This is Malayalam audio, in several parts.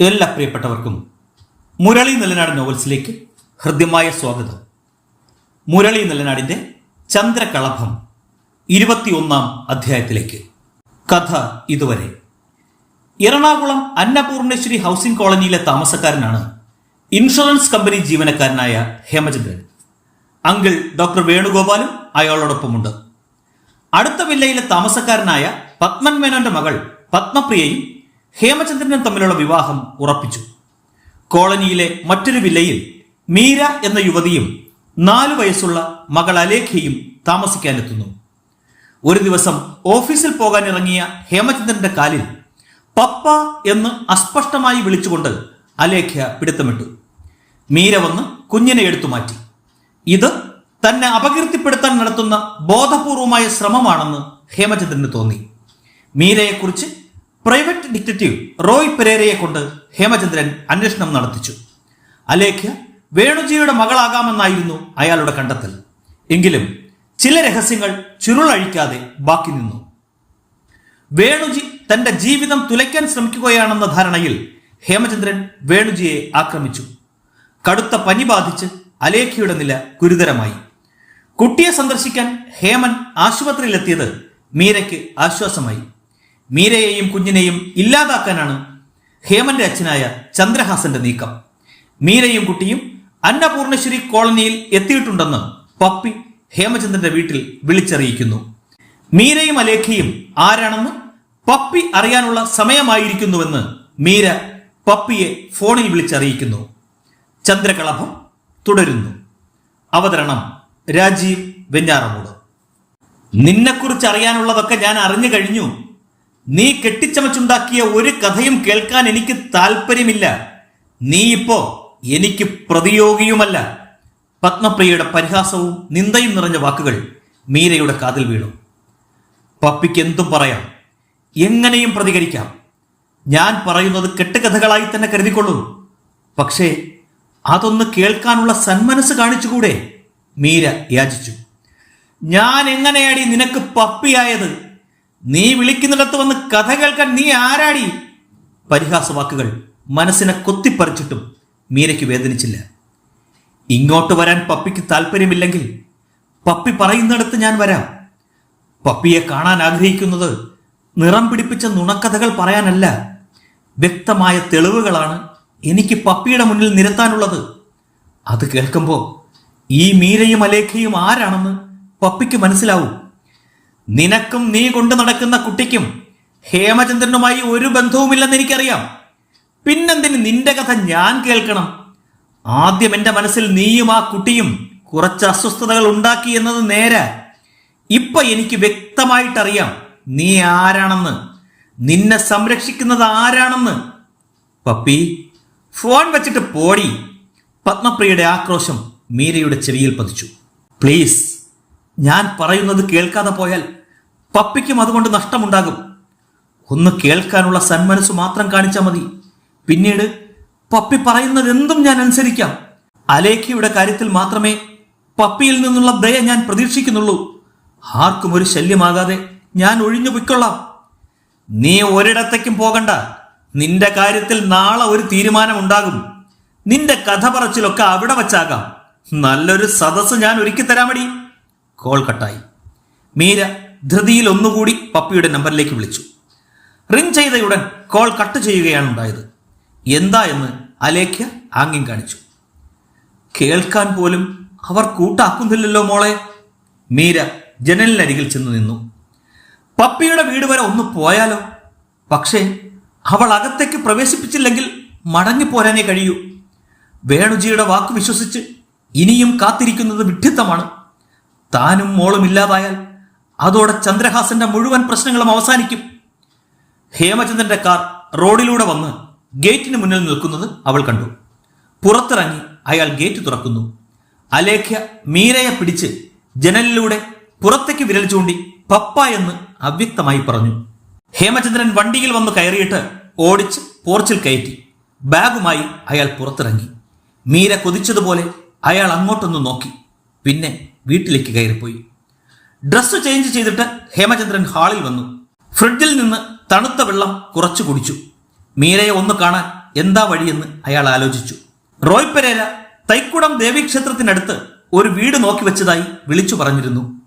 എല്ലാ പ്രിയപ്പെട്ടവർക്കും മുരളി നെല്ലനാട് നോവൽസിലേക്ക് ഹൃദ്യമായ സ്വാഗതം. മുരളി നെല്ലനാടിന്റെ ചന്ദ്രകളഭം ഇരുപത്തിയൊന്നാം അധ്യായത്തിലേക്ക്. കഥ ഇതുവരെ. എറണാകുളം അന്നപൂർണേശ്വരി ഹൗസിംഗ് കോളനിയിലെ താമസക്കാരനാണ് ഇൻഷുറൻസ് കമ്പനി ജീവനക്കാരനായ ഹേമചന്ദ്രൻ. അങ്കിൾ ഡോക്ടർ വേണുഗോപാലും അയാളോടൊപ്പമുണ്ട്. അടുത്ത വില്ലയിലെ താമസക്കാരനായ പത്മൻ മേനോന്റെ മകൾ പത്മപ്രിയയും ഹേമചന്ദ്രനും തമ്മിലുള്ള വിവാഹം ഉറപ്പിച്ചു. കോളനിയിലെ മറ്റൊരു വില്ലയിൽ മീര എന്ന യുവതിയും നാലു വയസ്സുള്ള മകൾ അലേഖയും താമസിക്കാനെത്തുന്നു. ഒരു ദിവസം ഓഫീസിൽ പോകാൻ ഇറങ്ങിയ ഹേമചന്ദ്രന്റെ കാലിൽ പപ്പ എന്ന് അസ്പഷ്ടമായി വിളിച്ചുകൊണ്ട് അലേഖ്യ പിടുത്തമിട്ടു. മീര വന്ന് കുഞ്ഞിനെ എടുത്തു മാറ്റി. ഇത് തന്നെ അപകീർത്തിപ്പെടുത്താൻ നടത്തുന്ന ബോധപൂർവമായ ശ്രമമാണെന്ന് ഹേമചന്ദ്രന് തോന്നി. മീരയെക്കുറിച്ച് പ്രൈവറ്റ് ഡിറ്റക്റ്റീവ് റോയ് പെരേരയെ കൊണ്ട് ഹേമചന്ദ്രൻ അന്വേഷണം നടത്തിച്ചു. അലേഖ്യ വേണുജിയുടെ മകളാകാമെന്നായിരുന്നു അയാളുടെ കണ്ടെത്തൽ. എങ്കിലും ചില രഹസ്യങ്ങൾ ചുരുളഴിക്കാതെ ബാക്കി നിന്നു. വേണുജി തന്റെ ജീവിതം തുലയ്ക്കാൻ ശ്രമിക്കുകയാണെന്ന ധാരണയിൽ ഹേമചന്ദ്രൻ വേണുജിയെ ആക്രമിച്ചു. കടുത്ത പനി ബാധിച്ച് അലേഖയുടെ നില ഗുരുതരമായി. കുട്ടിയെ സന്ദർശിക്കാൻ ഹേമൻ ആശുപത്രിയിലെത്തിയത് മീരയ്ക്ക് ആശ്വാസമായി. മീരയെയും കുഞ്ഞിനെയും ഇല്ലാതാക്കാനാണ് ഹേമന്റെ അച്ഛനായ ചന്ദ്രഹാസന്റെ നീക്കം. മീരയും കുട്ടിയും അന്നപൂർണശ്വരി കോളനിയിൽ എത്തിയിട്ടുണ്ടെന്ന് പപ്പി ഹേമചന്ദ്രന്റെ വീട്ടിൽ വിളിച്ചറിയിക്കുന്നു. മീരയും അലേഖയും ആരാണെന്ന് പപ്പി അറിയാനുള്ള സമയമായിരിക്കുന്നുവെന്ന് മീര പപ്പിയെ ഫോണിൽ വിളിച്ചറിയിക്കുന്നു. ചന്ദ്രകളഭം തുടരുന്നു. അവതരണം രാജീവ് വെഞ്ഞാറമൂട്. നിന്നെക്കുറിച്ച് അറിയാനുള്ളതൊക്കെ ഞാൻ അറിഞ്ഞു കഴിഞ്ഞു. നീ കെട്ടിച്ചമച്ചുണ്ടാക്കിയ ഒരു കഥയും കേൾക്കാൻ എനിക്ക് താല്പര്യമില്ല. നീ ഇപ്പോ എനിക്ക് പ്രതിയോഗിയുമല്ല. പത്മപ്രിയയുടെ പരിഹാസവും നിന്ദയും നിറഞ്ഞ വാക്കുകൾ മീരയുടെ കാതിൽ വീണു. പപ്പിക്ക് എന്തും പറയാം. എങ്ങനെയും പ്രതികരിക്കാം. ഞാൻ പറയുന്നത് കെട്ടുകഥകളായി തന്നെ കരുതിക്കൊള്ളൂ. പക്ഷേ അതൊന്ന് കേൾക്കാനുള്ള സന്മനസ് കാണിച്ചുകൂടെ? മീര യാചിച്ചു. ഞാൻ എങ്ങനെയാടി നിനക്ക് പപ്പിയായത്? നീ വിളിക്കുന്നിടത്ത് വന്ന് കഥ കേൾക്കാൻ നീ ആരാടി? പരിഹാസവാക്കുകൾ മനസ്സിനെ കൊത്തിപ്പറിച്ചിട്ടും മീരയ്ക്ക് വേദനിച്ചില്ല. ഇങ്ങോട്ട് വരാൻ പപ്പിക്ക് താല്പര്യമില്ലെങ്കിൽ പപ്പി പറയുന്നിടത്ത് ഞാൻ വരാം. പപ്പിയെ കാണാൻ ആഗ്രഹിക്കുന്നത് നിറം പിടിപ്പിച്ച നുണക്കഥകൾ പറയാനല്ല വ്യക്തമായ തെളിവുകളാണ് എനിക്ക് പപ്പിയുടെ മുന്നിൽ നിരത്താനുള്ളത്. അത് കേൾക്കുമ്പോൾ ഈ മീരയും അലേഖയും ആരാണെന്ന് പപ്പിക്ക് മനസ്സിലാവും. നിനക്കും നീ കൊണ്ടു നടക്കുന്ന കുട്ടിക്കും ഹേമചന്ദ്രനുമായി ഒരു ബന്ധവുമില്ലെന്ന് എനിക്കറിയാം. പിന്നെന്തിന് നിന്റെ കഥ ഞാൻ കേൾക്കണം? ആദ്യം എന്റെ മനസ്സിൽ നീയും ആ കുട്ടിയും കുറച്ച് അസ്വസ്ഥതകൾ ഉണ്ടാക്കി എന്നത് നേരെ. ഇപ്പൊ എനിക്ക് വ്യക്തമായിട്ടറിയാം നീ ആരാണെന്ന്. നിന്നെ സംരക്ഷിക്കുന്നത് ആരാണെന്ന്. പപ്പി ഫോൺ വെച്ചിട്ട് പോടി. പത്മപ്രിയയുടെ ആക്രോശം മീരയുടെ ചെവിയിൽ പതിച്ചു. പ്ലീസ്. ഞാൻ പറയുന്നത് കേൾക്കാതെ പോയാൽ പപ്പിക്കും അതുകൊണ്ട് നഷ്ടമുണ്ടാകും. ഒന്ന് കേൾക്കാനുള്ള സന്മനസ് മാത്രം കാണിച്ചാൽ മതി. പിന്നീട് പപ്പി പറയുന്നത് എന്തും ഞാൻ അനുസരിക്കാം. അലേഖയുടെ കാര്യത്തിൽ മാത്രമേ പപ്പിയിൽ നിന്നുള്ള ദയ ഞാൻ പ്രതീക്ഷിക്കുന്നുള്ളൂ. ആർക്കും ഒരു ശല്യമാകാതെ ഞാൻ ഒഴിഞ്ഞു പൊയ്ക്കൊള്ളാം. നീ ഒരിടത്തേക്കും പോകണ്ട. നിന്റെ കാര്യത്തിൽ നാളെ ഒരു തീരുമാനമുണ്ടാകും. നിന്റെ കഥ പറച്ചിലൊക്കെ അവിടെ വച്ചാകാം. നല്ലൊരു സദസ്സ് ഞാൻ ഒരുക്കി തരാമടി. കോൾ കട്ടായി മീര ധൃതിയിൽ ഒന്നുകൂടി പപ്പിയുടെ നമ്പറിലേക്ക് വിളിച്ചു. റിംഗ് ചെയ്തയുടൻ കോൾ കട്ട് ചെയ്യുകയാണ് ഉണ്ടായത്. എന്താ എന്ന് അലേഖ്യ ആംഗ്യം കാണിച്ചു. കേൾക്കാൻ പോലും അവർ കൂട്ടാക്കുന്നില്ലല്ലോ മോളെ. മീര ജനലിനരികിൽ ചെന്ന് നിന്നു. പപ്പിയുടെ വീട് വരെ ഒന്ന് പോയാലോ? പക്ഷേ അവൾ അകത്തേക്ക് പ്രവേശിപ്പിച്ചില്ലെങ്കിൽ മടങ്ങി പോരാനേ കഴിയൂ. വേണുജിയുടെ വാക്ക് വിശ്വസിച്ച് ഇനിയും കാത്തിരിക്കുന്നത് വിഡ്ഢിത്തമാണ്. താനും മോളും ഇല്ലാതായാൽ അതോടെ ചന്ദ്രഹാസന്റെ മുഴുവൻ പ്രശ്നങ്ങളും അവസാനിക്കും. ഹേമചന്ദ്രന്റെ കാർ റോഡിലൂടെ വന്ന് ഗേറ്റിന് മുന്നിൽ നിൽക്കുന്നത് അവൾ കണ്ടു. പുറത്തിറങ്ങി അയാൾ ഗേറ്റ് തുറക്കുന്നു. അലേഖ്യ മീരയെ പിടിച്ച് ജനലിലൂടെ പുറത്തേക്ക് വിരൽ ചൂണ്ടി പപ്പ എന്ന് അവ്യക്തമായി പറഞ്ഞു. ഹേമചന്ദ്രൻ വണ്ടിയിൽ വന്ന് കയറിയിട്ട് ഓടിച്ച് പോർച്ചിൽ കയറ്റി. ബാഗുമായി അയാൾ പുറത്തിറങ്ങി. മീര കൊതിച്ചതുപോലെ അയാൾ അങ്ങോട്ടൊന്ന് നോക്കി. പിന്നെ വീട്ടിലേക്ക് കയറിപ്പോയി. ഡ്രസ്സ് ചേഞ്ച് ചെയ്തിട്ട് ഹേമചന്ദ്രൻ ഹാളിൽ വന്നു. ഫ്രിഡ്ജിൽ നിന്ന് തണുത്ത വെള്ളം കുറച്ചു കുടിച്ചു. മീരയെ ഒന്ന് കാണാൻ എന്താ വഴിയെന്ന് അയാൾ ആലോചിച്ചു. റോയ് പെരേര തൈക്കുടം ദേവീക്ഷേത്രത്തിനടുത്ത് ഒരു വീട് നോക്കി വെച്ചതായി വിളിച്ചു പറഞ്ഞിരുന്നു.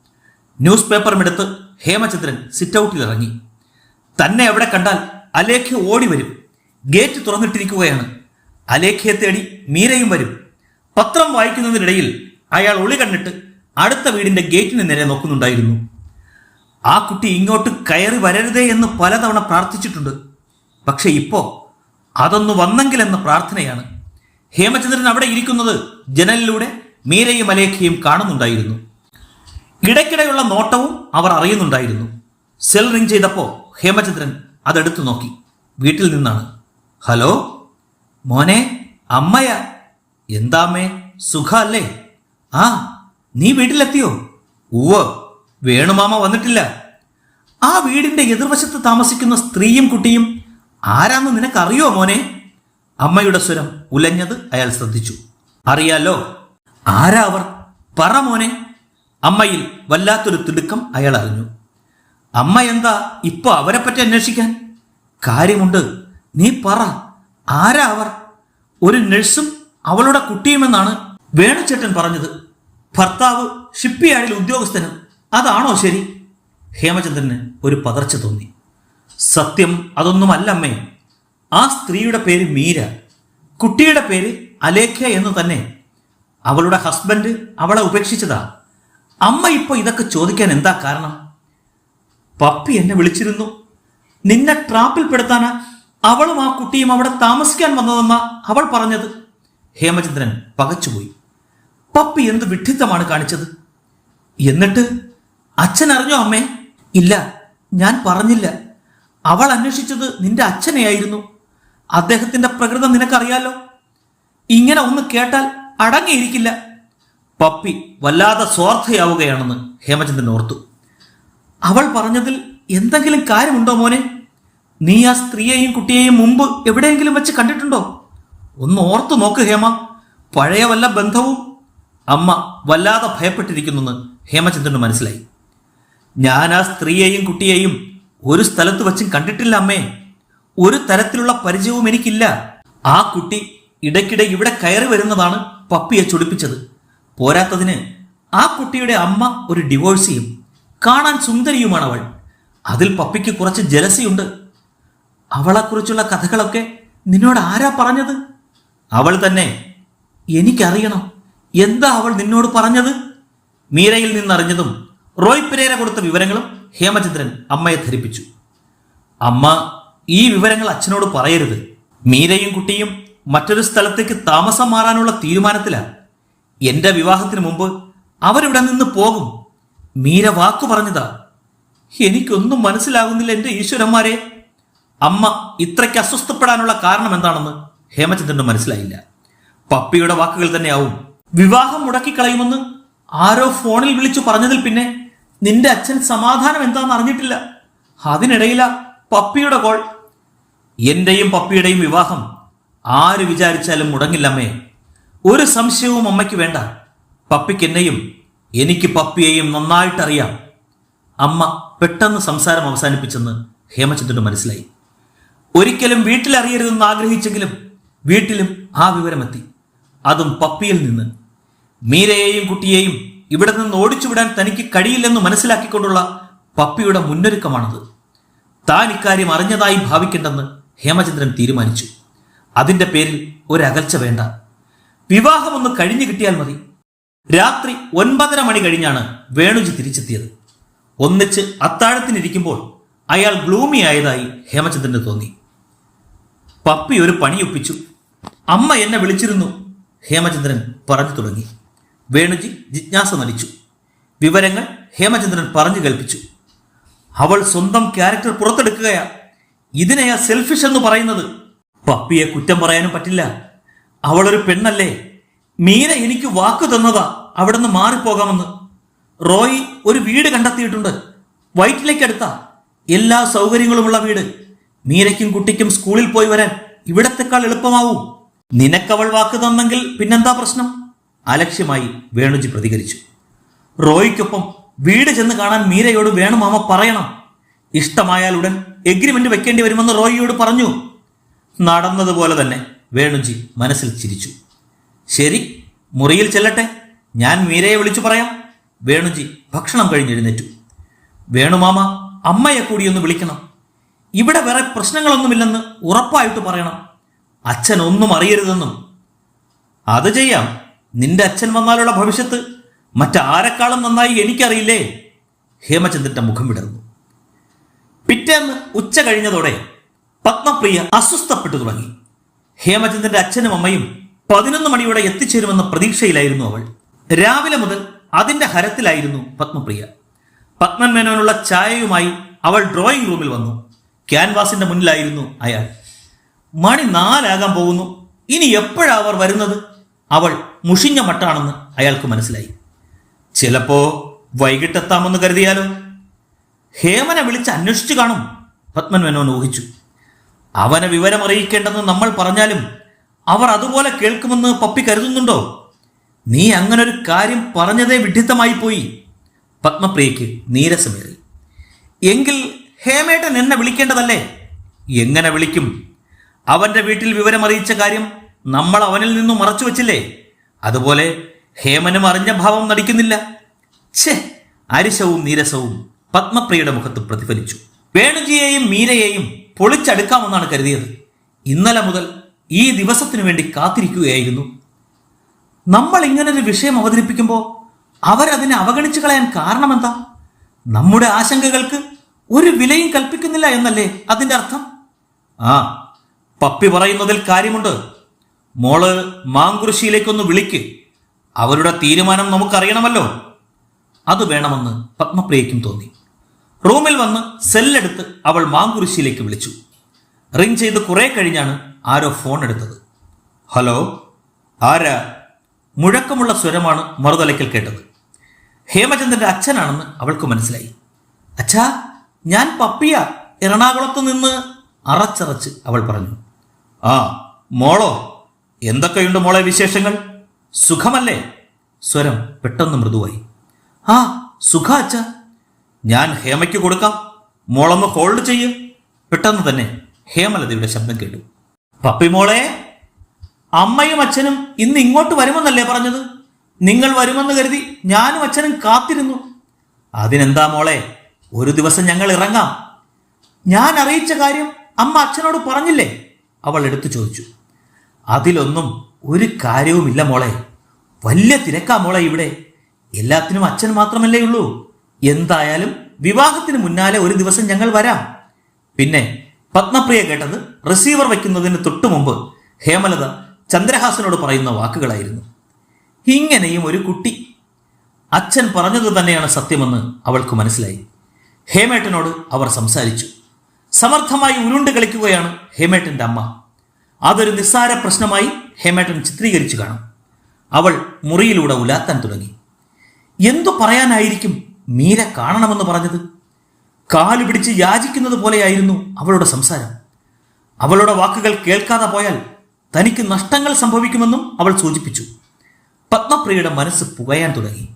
ന്യൂസ് പേപ്പറുമെടുത്ത് ഹേമചന്ദ്രൻ സിറ്റൗട്ടിൽ ഇറങ്ങി. തന്നെ എവിടെ കണ്ടാൽ അലേഖ്യ ഓടി വരും. ഗേറ്റ് തുറന്നിട്ടിരിക്കുകയാണ്. അലേഖ്യയെ തേടി മീരയും വരും. പത്രം വായിക്കുന്നതിനിടയിൽ അയാൾ ഒളി കണ്ടിട്ട് അടുത്ത വീടിന്റെ ഗേറ്റിന് നേരെ നോക്കുന്നുണ്ടായിരുന്നു. ആ കുട്ടി ഇങ്ങോട്ട് കയറി വരരുതേ എന്ന് പലതവണ പ്രാർത്ഥിച്ചിട്ടുണ്ട്. പക്ഷെ ഇപ്പോ അതൊന്ന് വന്നെങ്കിലെന്ന പ്രാർത്ഥനയാണ്. ഹേമചന്ദ്രൻ അവിടെ ഇരിക്കുന്നത് ജനലിലൂടെ മീരയും അലേഖയും കാണുന്നുണ്ടായിരുന്നു. ഇടയ്ക്കിടെയുള്ള നോട്ടവും അവർ അറിയുന്നുണ്ടായിരുന്നു. സെൽ റിംഗ് ചെയ്തപ്പോൾ ഹേമചന്ദ്രൻ അതെടുത്തു നോക്കി. വീട്ടിൽ നിന്നാണ്. ഹലോ മോനെ അമ്മയ. എന്താമ്മേ സുഖല്ലേ? ആ നീ വീട്ടിലെത്തിയോ? ഉവ്വ് വേണുമാമ വന്നിട്ടില്ല. ആ വീടിന്റെ എതിർവശത്ത് താമസിക്കുന്ന സ്ത്രീയും കുട്ടിയും ആരാന്ന് നിനക്കറിയോ മോനെ? അമ്മയുടെ സ്വരം ഉലഞ്ഞത് അയാൾ ശ്രദ്ധിച്ചു. അറിയാലോ ആരാവർ പറ മോനെ. അമ്മയിൽ വല്ലാത്തൊരു തിടുക്കം അയാൾ അറിഞ്ഞു. അമ്മ എന്താ ഇപ്പൊ അവരെ പറ്റി അന്വേഷിക്കാൻ? കാര്യമുണ്ട് നീ പറ. ആരാ അവർ? ഒരു നഴ്സും അവളുടെ കുട്ടിയുമെന്നാണ് വേണുചേട്ടൻ പറഞ്ഞത്. ഭർത്താവ് ഷിപ്പ്യാർഡിൽ ഉദ്യോഗസ്ഥനും. അതാണോ ശരി? ഹേമചന്ദ്രന് ഒരു പതർച്ച തോന്നി. സത്യം അതൊന്നുമല്ല അമ്മേ. ആ സ്ത്രീയുടെ പേര് മീര. കുട്ടിയുടെ പേര് അലേഖ്യ എന്ന് തന്നെ. അവളുടെ ഹസ്ബൻഡ് അവളെ ഉപേക്ഷിച്ചതാ. അമ്മ ഇപ്പൊ ഇതൊക്കെ ചോദിക്കാൻ എന്താ കാരണം? പപ്പി എന്നെ വിളിച്ചിരുന്നു. നിന്നെ ട്രാപ്പിൽപ്പെടുത്താനാ അവളും ആ കുട്ടിയും അവിടെ താമസിക്കാൻ വന്നതെന്ന അവൾ പറഞ്ഞത്. ഹേമചന്ദ്രൻ പകച്ചുപോയി. പപ്പി എന്ത് വിഡ്ഢിത്തമാണ് കാണിച്ചത്? എന്നിട്ട് അച്ഛൻ അറിഞ്ഞോ അമ്മേ? ഇല്ല ഞാൻ പറഞ്ഞില്ല. അവൾ അന്വേഷിച്ചത് നിന്റെ അച്ഛനെയായിരുന്നു. അദ്ദേഹത്തിന്റെ പ്രകൃതം നിനക്കറിയാലോ? ഇങ്ങനെ ഒന്ന് കേട്ടാൽ അടങ്ങിയിരിക്കില്ല. പപ്പി വല്ലാതെ സ്വാർത്ഥയാവുകയാണെന്ന് ഹേമചന്ദ്രൻ ഓർത്തു. അവൾ പറഞ്ഞതിൽ എന്തെങ്കിലും കാര്യമുണ്ടോ മോനെ? നീ ആ സ്ത്രീയെയും കുട്ടിയെയും മുമ്പ് എവിടെയെങ്കിലും വെച്ച് കണ്ടിട്ടുണ്ടോ? ഒന്ന് ഓർത്തു നോക്ക് ഹേമ. പഴയ വല്ല ബന്ധവും അമ്മ വല്ലാതെ ഭയപ്പെട്ടിരിക്കുന്നെന്ന് ഹേമചന്ദ്രന് മനസ്സിലായി. ഞാൻ ആ സ്ത്രീയെയും കുട്ടിയെയും ഒരു സ്ഥലത്ത് വച്ചും കണ്ടിട്ടില്ല അമ്മേ. ഒരു തരത്തിലുള്ള പരിചയവും എനിക്കില്ല. ആ കുട്ടി ഇടയ്ക്കിടെ ഇവിടെ കയറി വരുന്നതാണ് പപ്പിയെ ചൊടിപ്പിച്ചത്. പോരാത്തതിന് ആ കുട്ടിയുടെ അമ്മ ഒരു ഡിവോഴ്സിയും കാണാൻ സുന്ദരിയുമാണ് അവൾ. അതിൽ പപ്പിക്ക് കുറച്ച് ജലസിയുണ്ട്. അവളെക്കുറിച്ചുള്ള കഥകളൊക്കെ നിന്നോട് ആരാ പറഞ്ഞത്? അവൾ തന്നെ എനിക്കറിയണം. എന്താ അവൾ നിന്നോട് പറഞ്ഞത്? മീരയിൽ നിന്നറിഞ്ഞതും റോയ് പെരേര കൊടുത്ത വിവരങ്ങളും ഹേമചന്ദ്രൻ അമ്മയെ ധരിപ്പിച്ചു. അമ്മ ഈ വിവരങ്ങൾ അച്ഛനോട് പറയരുത്. മീരയും കുട്ടിയും മറ്റൊരു സ്ഥലത്തേക്ക് താമസം മാറാനുള്ള തീരുമാനത്തിലാണ് എന്റെ വിവാഹത്തിന് മുമ്പ് അവരിവിടെ നിന്ന് പോകും. മീര വാക്കു പറഞ്ഞതാ. എനിക്കൊന്നും മനസ്സിലാകുന്നില്ല എന്റെ ഈശ്വരന്മാരെ. അമ്മ ഇത്രയ്ക്ക് അസ്വസ്ഥപ്പെടാനുള്ള കാരണം എന്താണെന്ന് ഹേമചന്ദ്രന് മനസ്സിലായില്ല. പപ്പിയുടെ വാക്കുകൾ തന്നെയാവും വിവാഹം മുടക്കിക്കളയുമെന്ന് ആരോ ഫോണിൽ വിളിച്ചു പറഞ്ഞതിൽ പിന്നെ നിന്റെ അച്ഛൻ സമാധാനം എന്താണെന്ന് അറിഞ്ഞിട്ടില്ല. അതിനിടയിലാ പപ്പിയുടെ കോൾ. എന്റെയും പപ്പിയുടെയും വിവാഹം ആര് വിചാരിച്ചാലും മുടങ്ങില്ലമ്മേ. ഒരു സംശയവും അമ്മയ്ക്ക് വേണ്ട. പപ്പിക്ക് എന്നെയും എനിക്ക് പപ്പിയെയും നന്നായിട്ടറിയാം. അമ്മ പെട്ടെന്ന് സംസാരം അവസാനിപ്പിച്ചെന്ന് ഹേമചന്ദ്രന് മനസ്സിലായി. ഒരിക്കലും വീട്ടിലറിയരുതെന്ന് ആഗ്രഹിച്ചെങ്കിലും വീട്ടിലും ആ വിവരമെത്തി. അതും പപ്പിയിൽ നിന്ന്. മീരയെയും കുട്ടിയെയും ഇവിടെ നിന്ന് ഓടിച്ചുവിടാൻ തനിക്ക് കഴിയില്ലെന്ന് മനസ്സിലാക്കിക്കൊണ്ടുള്ള പപ്പിയുടെ മുന്നൊരുക്കമാണത്. താൻ ഇക്കാര്യം അറിഞ്ഞതായി ഭാവിക്കേണ്ടെന്ന് ഹേമചന്ദ്രൻ തീരുമാനിച്ചു. അതിന്റെ പേരിൽ ഒരകൽച്ച വേണ്ട. വിവാഹമൊന്ന് കഴിഞ്ഞു കിട്ടിയാൽ മതി. രാത്രി ഒൻപതര മണി കഴിഞ്ഞാണ് വേണുജി തിരിച്ചെത്തിയത്. ഒന്നിച്ച് അത്താഴത്തിനിരിക്കുമ്പോൾ അയാൾ ഗ്ലൂമി ആയതായി ഹേമചന്ദ്രന് തോന്നി. പപ്പി ഒരു പണിയൊപ്പിച്ചു. അമ്മ എന്നെ വിളിച്ചിരുന്നു. ഹേമചന്ദ്രൻ പറഞ്ഞു തുടങ്ങി. വേണുജി ജിജ്ഞാസ നടിച്ചു. വിവരങ്ങൾ ഹേമചന്ദ്രൻ പറഞ്ഞു കേൾപ്പിച്ചു. അവൾ സ്വന്തം ക്യാരക്ടർ പുറത്തെടുക്കുകയാ. ഇതിനെയാ സെൽഫിഷ് എന്ന് പറയുന്നത്. പപ്പിയെ കുറ്റം പറയാനും പറ്റില്ല. അവളൊരു പെണ്ണല്ലേ. മീന എനിക്ക് വാക്കു തന്നതാ. അവിടുന്ന് മാറിപ്പോകാമെന്ന്. റോയ് ഒരു വീട് കണ്ടെത്തിയിട്ടുണ്ട്. വൈറ്റിലേക്ക് അടുത്ത. എല്ലാ സൗകര്യങ്ങളുമുള്ള വീട്. മീരയ്ക്കും കുട്ടിക്കും സ്കൂളിൽ പോയി വരാൻ ഇവിടത്തെക്കാൾ എളുപ്പമാവും. നിനക്കവൾ വാക്ക് തന്നെങ്കിൽ പിന്നെന്താ പ്രശ്നം? അലക്ഷ്യമായി വേണുജി പ്രതികരിച്ചു. റോയ്ക്കൊപ്പം വീട് ചെന്ന് കാണാൻ മീരയോട് വേണു മാമ പറയണം. ഇഷ്ടമായാൽ ഉടൻ എഗ്രിമെന്റ് വെക്കേണ്ടി വരുമെന്ന് റോയിയോട് പറഞ്ഞു. നടന്നതുപോലെ തന്നെ വേണുജി മനസ്സിൽ ചിരിച്ചു. ശരി മുറിയിൽ ചെല്ലട്ടെ. ഞാൻ മീരയെ വിളിച്ചു പറയാം. വേണുജി ഭക്ഷണം കഴിഞ്ഞെഴുന്നേറ്റു. വേണുമാമ അമ്മയെ കൂടി ഒന്ന് വിളിക്കണം. ഇവിടെ വേറെ പ്രശ്നങ്ങളൊന്നുമില്ലെന്ന് ഉറപ്പായിട്ട് പറയണം. അച്ഛൻ ഒന്നും അറിയരുതെന്നും. അത് ചെയ്യാം. നിന്റെ അച്ഛൻ വന്നാലുള്ള ഭവിഷ്യത്ത് മറ്റാരെക്കാളും നന്നായി എനിക്കറിയില്ലേ? ഹേമചന്ദ്രന്റെ മുഖം വിടർന്നു. പിറ്റേന്ന് ഉച്ച കഴിഞ്ഞതോടെ പത്മപ്രിയ അസ്വസ്ഥപ്പെട്ടു തുടങ്ങി. ഹേമചന്ദ്രന്റെ അച്ഛനും അമ്മയും പതിനൊന്ന് മണിയോടെ എത്തിച്ചേരുമെന്ന പ്രതീക്ഷയിലായിരുന്നു അവൾ. രാവിലെ മുതൽ അതിന്റെ ഹരത്തിലായിരുന്നു പത്മപ്രിയ. പത്മൻ മേനോനുള്ള ചായയുമായി അവൾ ഡ്രോയിങ് റൂമിൽ വന്നു. ക്യാൻവാസിന്റെ മുന്നിലായിരുന്നു അയാൾ. മണി നാലാകാൻ പോകുന്നു. ഇനി എപ്പോഴാ അവർ വരുന്നത്? അവൾ മുഷിഞ്ഞ മട്ടാണെന്ന് അയാൾക്ക് മനസ്സിലായി. ചിലപ്പോ വൈകിട്ടെത്താമെന്ന് കരുതിയാലോ? ഹേമനെ വിളിച്ച് അന്വേഷിച്ചു കാണും. പത്മൻ മേനോൻ ഊഹിച്ചു. അവനെ വിവരം അറിയിക്കേണ്ടെന്ന് നമ്മൾ പറഞ്ഞാലും അവർ അതുപോലെ കേൾക്കുമെന്ന് പപ്പി കരുതുന്നുണ്ടോ? നീ അങ്ങനൊരു കാര്യം പറഞ്ഞതേ വിഡിത്തമായി പോയി. പത്മപ്രിയയ്ക്ക് നീരസമേറി. എങ്കിൽ ഹേമേട്ടൻ എന്നെ വിളിക്കേണ്ടതല്ലേ? എങ്ങനെ വിളിക്കും? അവന്റെ വീട്ടിൽ വിവരം അറിയിച്ച കാര്യം നമ്മൾ അവനിൽ നിന്നും മറച്ചു വച്ചില്ലേ? അതുപോലെ ഹേമനും അറിഞ്ഞ ഭാവം നടിക്കുന്നില്ല. ഛേ അരിശവും നീരസവും പത്മപ്രിയയുടെ മുഖത്ത് പ്രതിഫലിച്ചു. വേണുജിയെയും മീരയെയും പൊളിച്ചടുക്കാമെന്നാണ് കരുതിയത്. ഇന്നലെ മുതൽ ഈ ദിവസത്തിനു വേണ്ടി കാത്തിരിക്കുകയായിരുന്നു. നമ്മൾ ഇങ്ങനൊരു വിഷയം അവതരിപ്പിക്കുമ്പോൾ അവരതിനെ അവഗണിച്ചു കളയാൻ കാരണമെന്താ? നമ്മുടെ ആശങ്കകൾക്ക് ഒരു വിലയും കൽപ്പിക്കുന്നില്ല എന്നല്ലേ അതിന്റെ അർത്ഥം? ആ പപ്പി പറയുന്നതിൽ കാര്യമുണ്ട്. മോൾ മാങ്കുറിശിയിലേക്കൊന്ന് വിളിക്ക്. അവരുടെ തീരുമാനം നമുക്കറിയണമല്ലോ. അത് വേണമെന്ന് പത്മപ്രിയയ്ക്കും തോന്നി. റൂമിൽ വന്ന് സെല്ലെടുത്ത് അവൾ മാങ്കുരിശിയിലേക്ക് വിളിച്ചു. റിംഗ് ചെയ്ത് കുറെ കഴിഞ്ഞാണ് ആരോ ഫോൺ എടുത്തത്. ഹലോ ആരാ? മുഴക്കമുള്ള സ്വരമാണ് മറുതലയ്ക്കൽ കേട്ടത്. ഹേമചന്ദ്രന്റെ അച്ഛനാണെന്ന് അവൾക്ക് മനസ്സിലായി. അച്ഛാ ഞാൻ പപ്പിയ. എറണാകുളത്ത് നിന്ന് അറച്ചറച്ച് അവൾ പറഞ്ഞു. ആ മോളോ എന്തൊക്കെയുണ്ട് മോളെ വിശേഷങ്ങൾ? സുഖമല്ലേ? സ്വരം പെട്ടെന്ന് മൃദുവായി. ആ സുഖ അച്ഛ. ഞാൻ ഹേമയ്ക്ക് കൊടുക്കാം. മോളൊന്ന് ഹോൾഡ് ചെയ്യും. പെട്ടെന്ന് തന്നെ ഹേമലതയുടെ ശബ്ദം കേട്ടു. പപ്പി മോളെ അമ്മയും അച്ഛനും ഇന്ന് ഇങ്ങോട്ട് വരുമെന്നല്ലേ പറഞ്ഞത്? നിങ്ങൾ വരുമെന്ന് കരുതി ഞാനും അച്ഛനും കാത്തിരുന്നു. അതിനെന്താ മോളെ ഒരു ദിവസം ഞങ്ങൾ ഇറങ്ങാം. ഞാൻ അറിയിച്ച കാര്യം അമ്മ അച്ഛനോട് പറഞ്ഞില്ലേ? അവൾ എടുത്തു ചോദിച്ചു അതിലൊന്നും ഒരു കാര്യവുമില്ല മോളെ. വലിയ തിരക്കാ മോളെ ഇവിടെ. എല്ലാത്തിനും അച്ഛൻ മാത്രമല്ലേ ഉള്ളൂ. എന്തായാലും വിവാഹത്തിന് മുന്നാലെ ഒരു ദിവസം ഞങ്ങൾ വരാം. പിന്നെ പത്മപ്രിയ കേട്ടത് റിസീവർ വയ്ക്കുന്നതിന് തൊട്ടു മുമ്പ് ഹേമലത ചന്ദ്രഹാസനോട് പറയുന്ന വാക്കുകളായിരുന്നു. ഇങ്ങനെയും ഒരു കുട്ടി. അച്ഛൻ പറഞ്ഞത് തന്നെയാണ് സത്യമെന്ന് അവൾക്ക് മനസ്സിലായി. ഹേമേട്ടനോട് അവർ സംസാരിച്ചു. സമർത്ഥമായി ഉരുണ്ട് കളിക്കുകയാണ് ഹേമേട്ടന്റെ അമ്മ. അതൊരു നിസ്സാര പ്രശ്നമായി ഹേമേട്ടൻ ചിത്രീകരിച്ചു കാണും. അവൾ മുറിയിലൂടെ ഉലാത്താൻ തുടങ്ങി. എന്തു പറയാനായിരിക്കും? മീര കാണണമെന്ന് പറഞ്ഞത്? കാലു പിടിച്ച് യാചിക്കുന്നത് പോലെയായിരുന്നു അവളുടെ സംസാരം. അവളുടെ വാക്കുകൾ കേൾക്കാതെ പോയാൽ തനിക്ക് നഷ്ടങ്ങൾ സംഭവിക്കുമെന്നും അവൾ സൂചിപ്പിച്ചു. പത്മപ്രിയയുടെ മനസ്സ് പുകയാൻ തുടങ്ങി.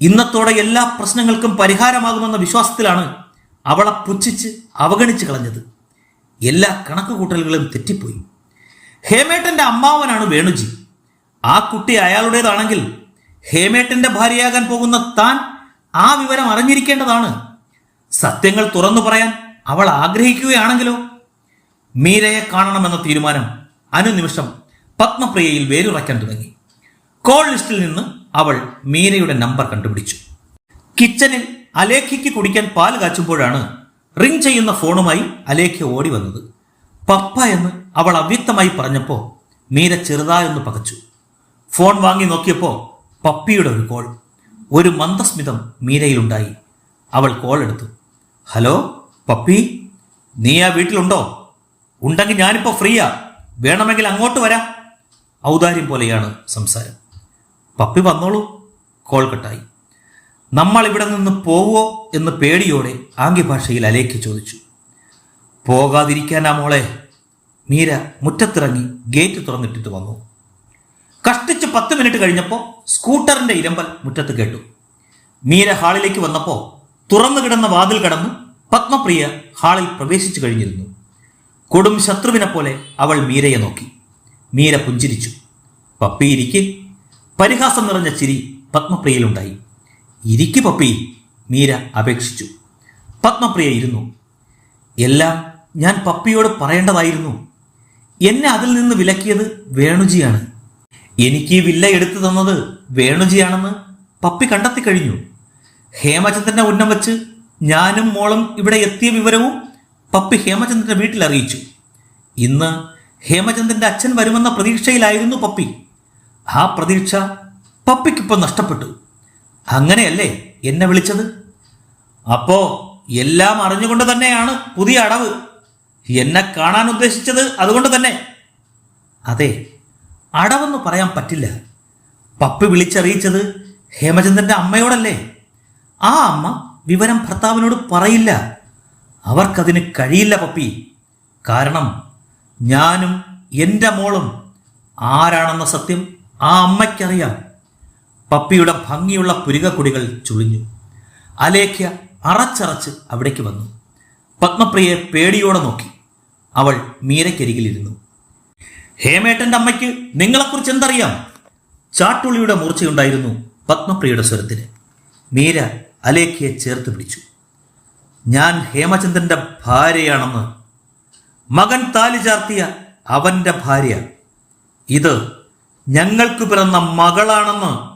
ഇന്നത്തോടെ എല്ലാ പ്രശ്നങ്ങൾക്കും പരിഹാരമാകുമെന്ന വിശ്വാസത്തിലാണ് അവളെ പുച്ഛിച്ച് അവഗണിച്ച് കളഞ്ഞത്. എല്ലാ കണക്കുകൂട്ടലുകളും തെറ്റിപ്പോയി. ഹേമേട്ടന്റെ അമ്മാവനാണ് വേണുജി. ആ കുട്ടി അയാളുടേതാണെങ്കിൽ ഹേമേട്ടന്റെ ഭാര്യയാകാൻ പോകുന്ന താൻ ആ വിവരം അറിഞ്ഞിരിക്കേണ്ടതാണ്. സത്യങ്ങൾ തുറന്നു പറയാൻ അവൾ ആഗ്രഹിക്കുകയാണെങ്കിലോ? മീരയെ കാണണമെന്ന തീരുമാനം അനുനിമിഷം പത്മപ്രിയയിൽ വേരുറയ്ക്കാൻ തുടങ്ങി. കോൾ ലിസ്റ്റിൽ നിന്ന് അവൾ മീരയുടെ നമ്പർ കണ്ടുപിടിച്ചു. കിച്ചണിൽ അലേഖയ്ക്ക് കുടിക്കാൻ പാൽ കാച്ചുമ്പോഴാണ് റിംഗ് ചെയ്യുന്ന ഫോണുമായി അലേഖ ഓടി വന്നത്. പപ്പ എന്ന് അവൾ അവ്യക്തമായി പറഞ്ഞപ്പോൾ മീര ചെറുതായൊന്ന് പകച്ചു. ഫോൺ വാങ്ങി നോക്കിയപ്പോൾ പപ്പിയുടെ ഒരു കോൾ. ഒരു മന്ദസ്മിതം മീരയിലുണ്ടായി. അവൾ കോൾ എടുത്തു. ഹലോ പപ്പി? നീ ആ വീട്ടിലുണ്ടോ? ഉണ്ടെങ്കിൽ ഞാനിപ്പോൾ ഫ്രീയാ. വേണമെങ്കിൽ അങ്ങോട്ട് വരാം. ഔദാര്യം പോലെയാണ് സംസാരം. പപ്പി വന്നോളൂ. കോൾ കട്ടായി. നമ്മൾ ഇവിടെ നിന്ന് പോവോ എന്ന് പേടിയോടെ ആംഗ്യഭാഷയിൽ അലേക്ക് ചോദിച്ചു. പോകാതിരിക്കാനാ മോളെ. മീര മുറ്റത്തിറങ്ങി ഗേറ്റ് തുറന്നിട്ടിട്ട് വന്നു. കഷ്ടിച്ച് പത്ത് മിനിറ്റ് കഴിഞ്ഞപ്പോൾ സ്കൂട്ടറിന്റെ ഇരമ്പൽ മുറ്റത്ത് കേട്ടു. മീര ഹാളിലേക്ക് വന്നപ്പോൾ തുറന്നു കിടന്ന വാതിൽ കടന്നു പത്മപ്രിയ ഹാളിൽ പ്രവേശിച്ചു കഴിഞ്ഞിരുന്നു. കൊടും ശത്രുവിനെ പോലെ അവൾ മീരയെ നോക്കി. മീര പുഞ്ചിരിച്ചു. പപ്പിയിരിക്കെ പരിഹാസം നിറഞ്ഞ ചിരി പത്മപ്രിയയിലുണ്ടായി. ഇരിക്കു പപ്പി. മീര അപേക്ഷിച്ചു. പത്മപ്രിയ ഇരുന്നു. എല്ലാം ഞാൻ പപ്പിയോട് പറയേണ്ടതായിരുന്നു. എന്നെ അതിൽ നിന്ന് വിലക്കിയത് വേണുജിയാണ്. എനിക്ക് ഈ വില്ല എടുത്തു തന്നത് വേണുജിയാണെന്ന് പപ്പി കണ്ടെത്തി കഴിഞ്ഞു ഹേമചന്ദ്രനെ ഉന്നം വെച്ച് ഞാനും മോളും ഇവിടെ എത്തിയ വിവരവും പപ്പി ഹേമചന്ദ്രന്റെ വീട്ടിൽ അറിയിച്ചു. ഇന്ന് ഹേമചന്ദ്രന്റെ അച്ഛൻ വരുമെന്ന പ്രതീക്ഷയിലായിരുന്നു പപ്പി. ആ പ്രതീക്ഷ പപ്പിക്കിപ്പം നഷ്ടപ്പെട്ടു. അങ്ങനെയല്ലേ എന്നെ വിളിച്ചത്? അപ്പോ എല്ലാം അറിഞ്ഞുകൊണ്ട് തന്നെയാണ് പുതിയ അടവ്. എന്നെ കാണാൻ ഉദ്ദേശിച്ചത് അതുകൊണ്ട് തന്നെ. അതെ അടവെന്ന് പറയാൻ പറ്റില്ല. പപ്പി വിളിച്ചറിയിച്ചത് ഹേമചന്ദ്രന്റെ അമ്മയോടല്ലേ? ആ അമ്മ വിവരം ഭർത്താവിനോട് പറയില്ല. അവർക്കതിന് കഴിയില്ല പപ്പി. കാരണം ഞാനും എന്റെ മോളും ആരാണെന്ന സത്യം ആ അമ്മയ്ക്കറിയാം. പപ്പിയുടെ ഭംഗിയുള്ള പുരികക്കുടികൾ ചുളിഞ്ഞു. അലേഖ്യ അറച്ചറച്ച് അവിടേക്ക് വന്നു. പത്മപ്രിയെ പേടിയോടെ നോക്കി. അവൾ മീരയ്ക്കരികിലിരുന്നു. ഹേമേട്ടന്റെ അമ്മയ്ക്ക് നിങ്ങളെക്കുറിച്ച് എന്തറിയാം? ചാട്ടുള്ളിയുടെ മൂർച്ചയുണ്ടായിരുന്നു പത്മപ്രിയയുടെ സ്വരത്തിന്. മീര അലേഖയെ ചേർത്ത് പിടിച്ചു. ഞാൻ ഹേമചന്ദ്രന്റെ ഭാര്യയാണെന്ന്. മകൻ താലി ചാർത്തിയ അവന്റെ ഭാര്യ. ഇത് ഞങ്ങൾക്ക് പിറന്ന മകളാണെന്ന്.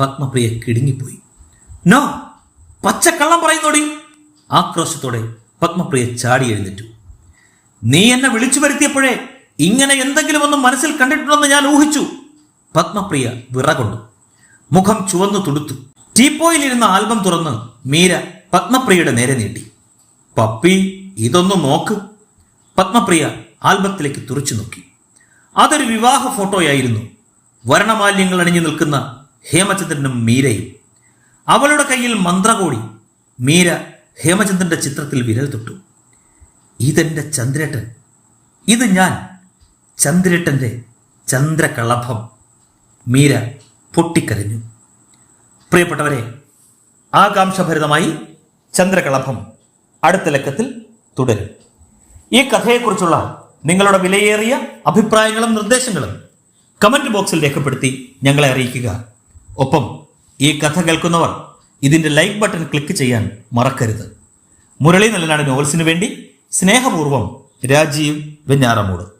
പത്മപ്രിയ കിടുങ്ങിപ്പോയി. നോ പച്ചക്കള്ളം പറയുന്നോടി. ആക്രോശത്തോടെ പത്മപ്രിയ ചാടി എഴുന്നേറ്റു. നീ എന്നെ വിളിച്ചു വരുത്തിയപ്പോഴേ ഇങ്ങനെ എന്തെങ്കിലും ഒന്നും മനസ്സിൽ കണ്ടിട്ടുണ്ടെന്ന് ഞാൻ ഊഹിച്ചു. പത്മപ്രിയ വിറകൊണ്ടു. മുഖം ചുവന്നു തുടുത്തു. ടീപ്പോയിലിരുന്ന ആൽബം തുറന്ന് മീര പത്മപ്രിയയുടെ നേരെ നീട്ടി. പപ്പി ഇതൊന്ന് നോക്ക്. പത്മപ്രിയ ആൽബത്തിലേക്ക് തുറച്ചു നോക്കി. അതൊരു വിവാഹ ഫോട്ടോയായിരുന്നു. വരണമാലിന്യങ്ങൾ അണിഞ്ഞു നിൽക്കുന്ന ഹേമചന്ദ്രനും മീരയും. അവളുടെ കയ്യിൽ മന്ത്രകോടി. മീര ഹേമചന്ദ്രന്റെ ചിത്രത്തിൽ വിരൽ തൊട്ടു. ഇതെന്റെ ചന്ദ്രേട്ടൻ. ഇത് ഞാൻ. ചന്ദ്രേട്ടന്റെ ചന്ദ്രകളഭം. മീര പൊട്ടിക്കരഞ്ഞു. പ്രിയപ്പെട്ടവരെ ആകാംക്ഷഭരിതമായി ചന്ദ്രകളഭം അടുത്ത ലക്കത്തിൽ തുടരും. ഈ കഥയെക്കുറിച്ചുള്ള നിങ്ങളുടെ വിലയേറിയ അഭിപ്രായങ്ങളും നിർദ്ദേശങ്ങളും കമന്റ് ബോക്സിൽ രേഖപ്പെടുത്തി ഞങ്ങളെ അറിയിക്കുക. ഒപ്പം ഈ കഥ കേൾക്കുന്നവർ ഇതിന്റെ ലൈക്ക് ബട്ടൺ ക്ലിക്ക് ചെയ്യാൻ മറക്കരുത്. മുരളി നല്ലനാട് നോവൽസിനു വേണ്ടി സ്നേഹപൂർവം രാജീവ് വെഞ്ഞാറമൂട്.